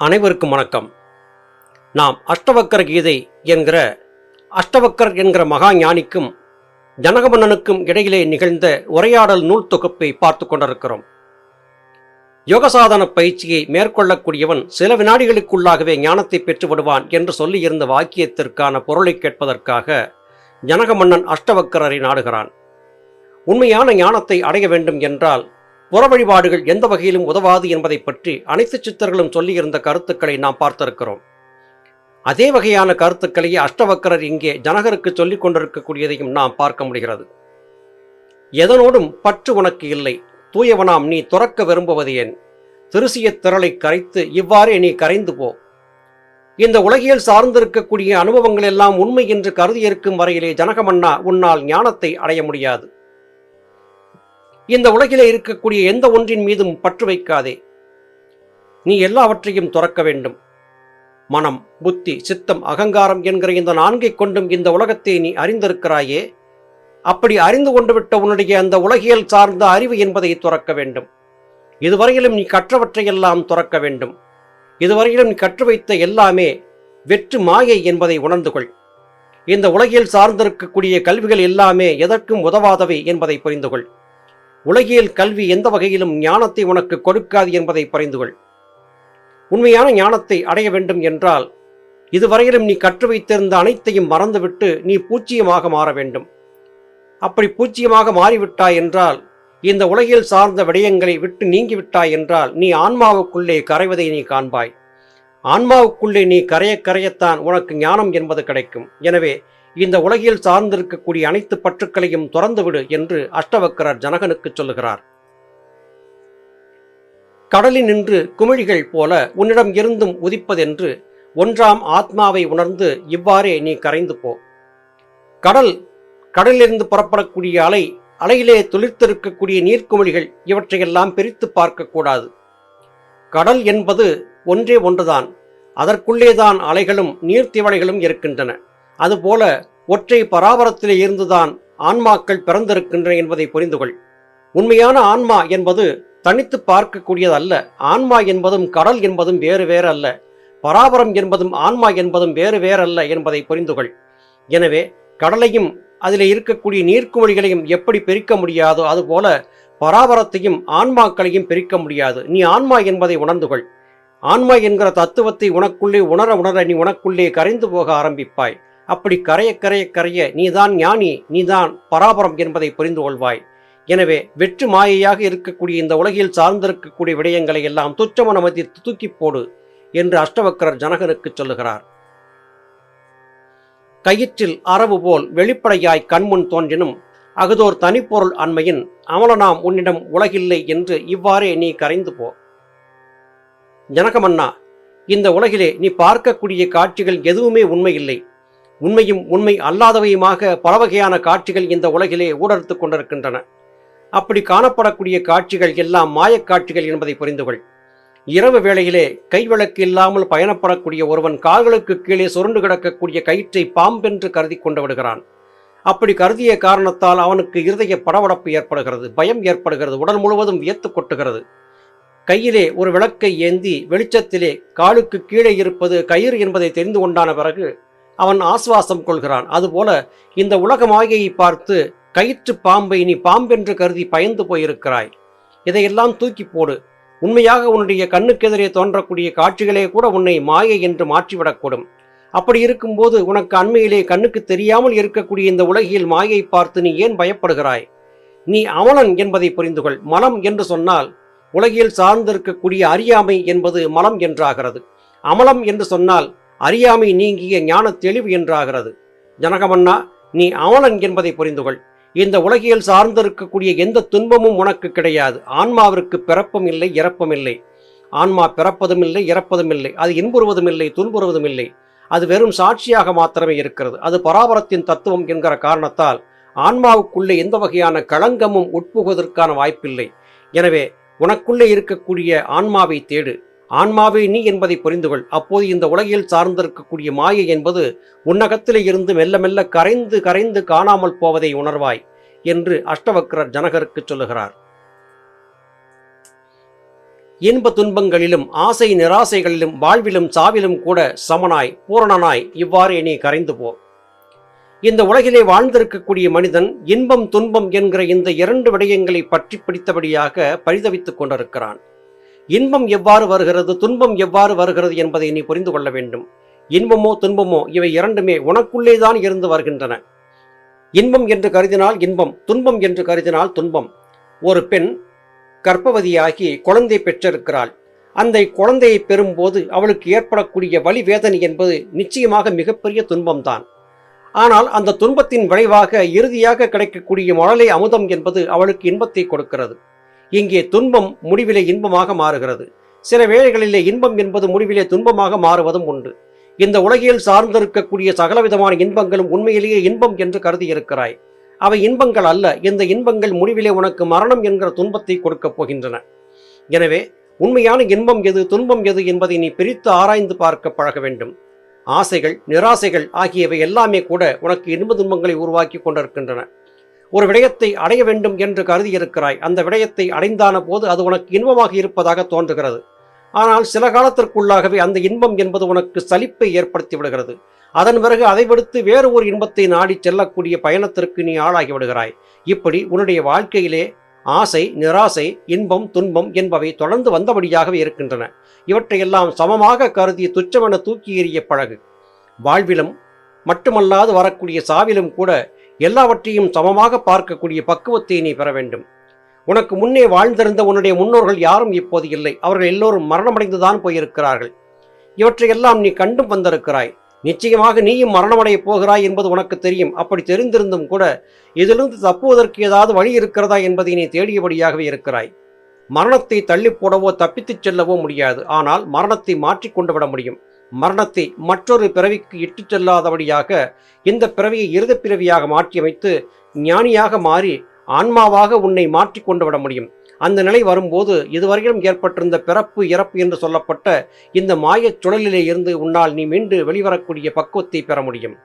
அனைவருக்கும் வணக்கம். நாம் அஷ்டவக்கர கீதை என்கிற அஷ்டவக்கர் என்கிற மகா ஞானிக்கும் ஜனகமன்னனுக்கும் இடையிலே நிகழ்ந்த உரையாடல் நூல் தொகுப்பை பார்த்து கொண்டிருக்கிறோம். யோகசாதன பயிற்சியை மேற்கொள்ளக்கூடியவன் சில வினாடிகளுக்குள்ளாகவே ஞானத்தை பெற்று விடுவான் என்று சொல்லியிருந்த வாக்கியத்திற்கான பொருளை கேட்பதற்காக ஜனகமன்னன் அஷ்டவக்கரரை நாடுகிறான். உண்மையான ஞானத்தை அடைய வேண்டும் என்றால் புற வழிபாடுகள் எந்த வகையிலும் உதவாது என்பதை பற்றி அனைத்து சித்தர்களும் சொல்லியிருந்த கருத்துக்களை நாம் பார்த்திருக்கிறோம். அதே வகையான கருத்துக்களையே அஷ்டவக்கரர் இங்கே ஜனகருக்கு சொல்லிக் கொண்டிருக்கக்கூடியதையும் நாம் பார்க்க முடிகிறது. எதனோடும் பற்று உனக்கு இல்லை. தூயவனாம் நீ துறக்க விரும்புவது ஏன்? திருசிய திரளை கரைத்து இவ்வாறே நீ கரைந்து போ. இந்த உலகியல் சார்ந்திருக்கக்கூடிய அனுபவங்கள் எல்லாம் உண்மை என்று கருதியிருக்கும் வரையிலே ஜனகமன்னா உன்னால் ஞானத்தை அடைய முடியாது. இந்த உலகிலே இருக்கக்கூடிய எந்த ஒன்றின் மீதும் பற்று வைக்காதே. நீ எல்லாவற்றையும் துறக்க வேண்டும். மனம் புத்தி சித்தம் அகங்காரம் என்கிற இந்த நான்கை கொண்டும் இந்த உலகத்தை நீ அறிந்திருக்கிறாயே. அப்படி அறிந்து கொண்டு விட்ட உன்னுடைய அந்த உலகியல் சார்ந்த அறிவு என்பதை துறக்க வேண்டும். இதுவரையிலும் நீ கற்றவற்றையெல்லாம் துறக்க வேண்டும். இதுவரையிலும் நீ கற்று வைத்த எல்லாமே வெற்று மாயை என்பதை உணர்ந்து கொள். இந்த உலகியல் சார்ந்திருக்கக்கூடிய கல்விகள் எல்லாமே எதற்கும் உதவாதவை என்பதை புரிந்து கொள். உலகியல் கல்வி எந்த வகையிலும் ஞானத்தை உனக்கு கொடுக்காது என்பதை புரிந்து கொள் உண்மையான ஞானத்தை அடைய வேண்டும் என்றால் இதுவரையிலும் நீ கற்று வைத்திருந்த அனைத்தையும் மறந்துவிட்டு நீ பூச்சியமாக மாற வேண்டும். அப்படி பூச்சியமாக மாறிவிட்டாய் என்றால் இந்த உலகில் சார்ந்த விடயங்களை விட்டு நீங்கிவிட்டாய் என்றால் நீ ஆன்மாவுக்குள்ளே கரைவதை நீ காண்பாய். ஆன்மாவுக்குள்ளே நீ கரைய கரையத்தான் உனக்கு ஞானம் என்பது கிடைக்கும். எனவே இந்த உலகில் சார்ந்திருக்கக்கூடிய அனைத்து பற்றுக்களையும் துறந்துவிடு என்று அஷ்டவக்கரர் ஜனகனுக்கு சொல்லுகிறார். கடலில் நின்று குமிழிகள் போல உன்னிடம் இருந்தும் உதிப்பதென்று ஒன்றாம் ஆத்மாவை உணர்ந்து இவ்வாறே நீ கரைந்து போ. கடல் கடலிலிருந்து புறப்படக்கூடிய அலை அலையிலே துளிர்த்திருக்கக்கூடிய நீர்க்குமிழிகள் இவற்றையெல்லாம் பிரித்து பார்க்கக்கூடாது. கடல் என்பது ஒன்றே ஒன்றுதான். அதற்குள்ளேதான் அலைகளும் நீர்த்திவளைகளும் இருக்கின்றன. அதுபோல ஒற்றை பராபரத்திலே இருந்துதான் ஆன்மாக்கள் பிறந்திருக்கின்றன என்பதை புரிந்து கொள் உண்மையான ஆன்மா என்பது தனித்து பார்க்கக்கூடியதல்ல. ஆன்மா என்பதும் கடல் என்பதும் வேறு வேறு அல்ல பராபரம் என்பதும் ஆன்மா என்பதும் வேறு வேறல்ல என்பதை புரிந்து கொள் எனவே கடலையும் அதில் இருக்கக்கூடிய நீர்க்குமிழிகளையும் எப்படி பிரிக்க முடியாதோ அதுபோல பராபரத்தையும் ஆன்மாக்களையும் பிரிக்க முடியாது. நீ ஆன்மா என்பதை உணர்ந்து கொள் ஆன்மா என்கிற தத்துவத்தை உனக்குள்ளே உணர உணர நீ உனக்குள்ளே கரைந்து போக ஆரம்பிப்பாய். அப்படி கரைய கரைய கரைய நீதான் ஞானி நீதான் பராபரம் என்பதை புரிந்து கொள்வாய். எனவே வெற்று மாயையாக இருக்கக்கூடிய இந்த உலகில் சார்ந்திருக்கக்கூடிய விடயங்களை எல்லாம் துச்சமன மதித்து தூக்கி போடு என்று அஷ்டவக்கரர் ஜனகனுக்கு சொல்லுகிறார். கயிற்றில் அரவு போல் வெளிப்படையாய் கண்முன் தோன்றினும் அகுதோர் தனிப்பொருள் அண்மையின் அமலனாம் உன்னிடம் உலகில்லை என்று இவ்வாறே நீ கரைந்து போ. ஜனகமன்னா இந்த உலகிலே நீ பார்க்கக்கூடிய காட்சிகள் எதுவுமே உண்மையில்லை. உண்மையும் உண்மை அல்லாதவையுமாக பல வகையான காட்சிகள் இந்த உலகிலே ஊடறுத்து கொண்டிருக்கின்றன. அப்படி காணப்படக்கூடிய காட்சிகள் எல்லாம் மாயக்காட்சிகள் என்பதை புரிந்து கொள் இரவு வேளையிலே கைவிளக்கு இல்லாமல் பயணப்படக்கூடிய ஒருவன் கால்களுக்கு கீழே சுருண்டு கிடக்கக்கூடிய கயிற்றை பாம்பென்று கருதி கொண்டு விடுகிறான். அப்படி கருதிய காரணத்தால் அவனுக்கு இருதய படபடப்பு ஏற்படுகிறது பயம் ஏற்படுகிறது உடல் முழுவதும் வியத்து கொட்டுகிறது. கையிலே ஒரு விளக்கை ஏந்தி வெளிச்சத்திலே காலுக்கு கீழே இருப்பது கயிறு என்பதை தெரிந்து கொண்டான பிறகு அவன் ஆசுவாசம் கொள்கிறான். அதுபோல இந்த உலக மாயையை பார்த்து கயிற்று பாம்பை நீ பாம்பென்று கருதி பயந்து போயிருக்கிறாய். இதையெல்லாம் தூக்கி போடு. உண்மையாக உன்னுடைய கண்ணுக்கெதிரே தோன்றக்கூடிய காட்சிகளே கூட உன்னை மாயை என்று மாற்றிவிடக்கூடும். அப்படி இருக்கும்போது உனக்கு அண்மையிலே கண்ணுக்கு தெரியாமல் இருக்கக்கூடிய இந்த உலகில் மாயை பார்த்து நீ ஏன் பயப்படுகிறாய்? நீ அமலன் என்பதை புரிந்து கொள் மலம் என்று சொன்னால் உலகில் சார்ந்திருக்கக்கூடிய அறியாமை என்பது மலம் என்றாகிறது. அமலம் என்று சொன்னால் அறியாமை நீங்கிய ஞான தெளிவு என்றாகிறது. ஜனகமன்னா நீ அமலன் என்பதை புரிந்து கொள் இந்த உலகியல் சார்ந்திருக்கக்கூடிய எந்த துன்பமும் உனக்கு கிடையாது. ஆன்மாவிற்கு பிறப்பும் இல்லை இறப்பும் இல்லை. ஆன்மா பிறப்பதும் இல்லை இறப்பதும் இல்லை. அது இன்புறுவதும் இல்லை துன்புறுவதும் இல்லை. அது வெறும் சாட்சியாக மாத்திரமே இருக்கிறது. அது பராபரத்தின் தத்துவம் என்கிற காரணத்தால் ஆன்மாவுக்குள்ளே எந்த வகையான களங்கமும் உட்புகுவதற்கான வாய்ப்பில்லை. எனவே உனக்குள்ளே இருக்கக்கூடிய ஆன்மாவை தேடு. ஆன்மாவே நீ என்பதை புரிந்துகொள். அப்போது இந்த உலகில் சார்ந்திருக்கக்கூடிய மாயை என்பது உன்னகத்திலே இருந்து மெல்ல மெல்ல கரைந்து கரைந்து காணாமல் போவதை உணர்வாய் என்று அஷ்டவக்ரர் ஜனகருக்கு சொல்லுகிறார். இன்ப துன்பங்களிலும் ஆசை நிராசைகளிலும் வாழ்விலும் சாவிலும் கூட சமனாய் பூரணனாய் இவ்வாறே நீ கரைந்து போ. இந்த உலகிலே வாழ்ந்திருக்கக்கூடிய மனிதன் இன்பம் துன்பம் என்கிற இந்த இரண்டு விடயங்களை பற்றி பிடித்தபடியாக பரிதவித்துக் கொண்டிருக்கிறான். இன்பம் எவ்வாறு வருகிறது துன்பம் எவ்வாறு வருகிறது என்பதை நீ புரிந்து கொள்ள வேண்டும். இன்பமோ துன்பமோ இவை இரண்டுமே உனக்குள்ளேதான் இருந்து வருகின்றன. இன்பம் என்று கருதினால் இன்பம் துன்பம் என்று கருதினால் துன்பம். ஒரு பெண் கர்ப்பவதியாகி குழந்தை பெற்றிருக்கிறாள். அந்த குழந்தையை பெறும்போது அவளுக்கு ஏற்படக்கூடிய வலி வேதனை என்பது நிச்சயமாக மிகப்பெரிய துன்பம்தான். ஆனால் அந்த துன்பத்தின் விளைவாக இறுதியாக கிடைக்கக்கூடிய மழலை அமுதம் என்பது அவளுக்கு இன்பத்தை கொடுக்கிறது. இங்கே துன்பம் முடிவிலே இன்பமாக மாறுகிறது. சில வேளைகளிலே இன்பம் என்பது முடிவிலே துன்பமாக மாறுவதும் உண்டு. இந்த உலகில் சார்ந்திருக்கக்கூடிய சகலவிதமான இன்பங்களும் உண்மையிலேயே இன்பம் என்று கருதி இருக்கிறாய். அவை இன்பங்கள் அல்ல இந்த இன்பங்கள் முடிவிலே உனக்கு மரணம் என்கிற துன்பத்தை கொடுக்கப் போகின்றன. எனவே உண்மையான இன்பம் எது துன்பம் எது என்பதை நீ பிரித்து ஆராய்ந்து பார்க்க பழக வேண்டும். ஆசைகள் நிராசைகள் ஆகியவை எல்லாமே கூட உனக்கு இன்ப துன்பங்களை உருவாக்கி கொண்டிருக்கின்றன. ஒரு விடயத்தை அடைய வேண்டும் என்று கருதி இருக்கிறாய் அந்த விடயத்தை அடைந்தான போது அது உனக்கு இன்பமாக இருப்பதாக தோன்றுகிறது. ஆனால் சில காலத்திற்குள்ளாகவே அந்த இன்பம் என்பது உனக்கு சலிப்பை ஏற்படுத்தி விடுகிறது. அதன் பிறகு அதை விடுத்து வேறு ஒரு இன்பத்தை நாடி செல்லக்கூடிய பயணத்திற்கு நீ ஆளாகி விடுகிறாய். இப்படி உன்னுடைய வாழ்க்கையிலே ஆசை நிராசை இன்பம் துன்பம் என்பவை தொடர்ந்து வந்தபடியாகவே இருக்கின்றன. இவற்றையெல்லாம் சமமாக கருதி துச்சமென தூக்கி எறிய பழகு. வாழ்விலும் மட்டுமல்லாது வரக்கூடிய சாவிலும் கூட எல்லாவற்றையும் சமமாக பார்க்கக்கூடிய பக்குவத்தை நீ பெற வேண்டும். உனக்கு முன்னே வாழ்ந்திருந்த உன்னுடைய முன்னோர்கள் யாரும் இப்போது இல்லை. அவர்கள் எல்லோரும் மரணமடைந்துதான் போயிருக்கிறார்கள். இவற்றையெல்லாம் நீ கண்டும் வந்திருக்கிறாய். நிச்சயமாக நீயும் மரணமடையப் போகிறாய் என்பது உனக்கு தெரியும். அப்படி தெரிந்திருந்தும் கூட இதிலிருந்து தப்புவதற்கு ஏதாவது வழி இருக்கிறதா என்பதை நீ தேடியபடியாகவே இருக்கிறாய். மரணத்தை தள்ளி போடவோ தப்பித்துச் செல்லவோ முடியாது. ஆனால் மரணத்தை மாற்றிக் கொண்டு விட முடியும். மரணத்தை மற்றொரு பிறவிக்கு இட்டுச் செல்லாதபடியாக இந்த பிறவியை இறுதிப் பிறவியாக மாற்றியமைத்து ஞானியாக மாறி ஆன்மாவாக உன்னை மாற்றி கொண்டு விட முடியும். அந்த நிலை வரும்போது இதுவரையிலும் ஏற்பட்டிருந்த பிறப்பு இறப்பு என்று சொல்லப்பட்ட இந்த மாயச் சுழலிலே இருந்து உன்னால் நீ மீண்டு வெளிவரக்கூடிய பக்குவத்தை பெற முடியும்.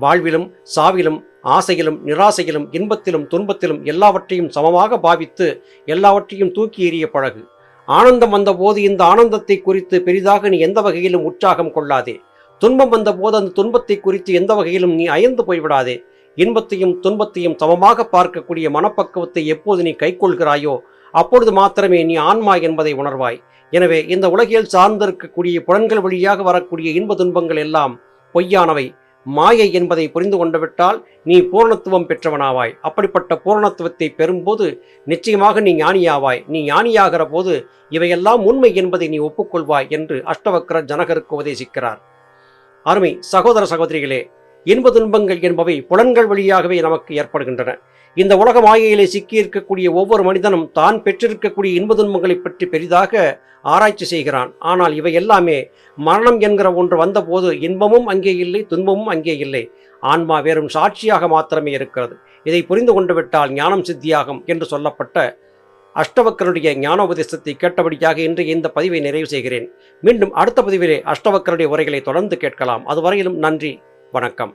வாழ்விலும் சாவிலும் ஆசையிலும் நிராசையிலும் இன்பத்திலும் துன்பத்திலும் எல்லாவற்றையும் சமமாக பாவித்து எல்லாவற்றையும் தூக்கி எறிய பழகு. ஆனந்தம் வந்தபோது இந்த ஆனந்தத்தை குறித்து பெரிதாக நீ எந்த வகையிலும் உற்சாகம் கொள்ளாதே. துன்பம் வந்தபோது அந்த துன்பத்தை குறித்து எந்த வகையிலும் நீ அயர்ந்து போய்விடாதே. இன்பத்தையும் துன்பத்தையும் சமமாக பார்க்கக்கூடிய மனப்பக்குவத்தை எப்போது நீ கைக்கொள்கிறாயோ அப்பொழுது மாத்திரமே நீ ஆன்மா என்பதை உணர்வாய். எனவே இந்த உலகில் சார்ந்திருக்கக்கூடிய புலன்கள் வழியாக வரக்கூடிய இன்ப துன்பங்கள் எல்லாம் பொய்யானவை. மாயை என்பதை புரிந்து கொண்டுவிட்டால் நீ பூரணத்துவம் பெற்றவனாவாய். அப்படிப்பட்ட பூரணத்துவத்தை பெறும்போது நிச்சயமாக நீ ஞானியாவாய். நீ ஞானியாகிற போது இவையெல்லாம் உண்மை என்பதை நீ ஒப்புக்கொள்வாய் என்று அஷ்டவக்கர ஜனகருக்கு உபதேசிக்கிறார். அருமை சகோதர சகோதரிகளே இன்ப துன்பங்கள் என்பவை புலன்கள் வழியாகவே நமக்கு ஏற்படுகின்றன. இந்த உலக மாயையிலே சிக்கியிருக்கக்கூடிய ஒவ்வொரு மனிதனும் தான் பெற்றிருக்கக்கூடிய இன்ப துன்பங்களை பற்றி பெரிதாக ஆராய்ச்சி செய்கிறான். ஆனால் இவை எல்லாமே மரணம் என்கிற ஒன்று வந்தபோது இன்பமும் அங்கே இல்லை துன்பமும் அங்கே இல்லை. ஆன்மா வெறும் சாட்சியாக மாத்திரமே இருக்கிறது. இதை புரிந்து கொண்டு விட்டால் ஞானம் சித்தியாகும் என்று சொல்லப்பட்ட அஷ்டவக்கருடைய ஞானோபதேசத்தை கேட்டபடியாக இன்றைய இந்த பதிவை நிறைவு செய்கிறேன். மீண்டும் அடுத்த பதிவிலே அஷ்டவக்கருடைய உரைகளை தொடர்ந்து கேட்கலாம். அதுவரையிலும் நன்றி வணக்கம்.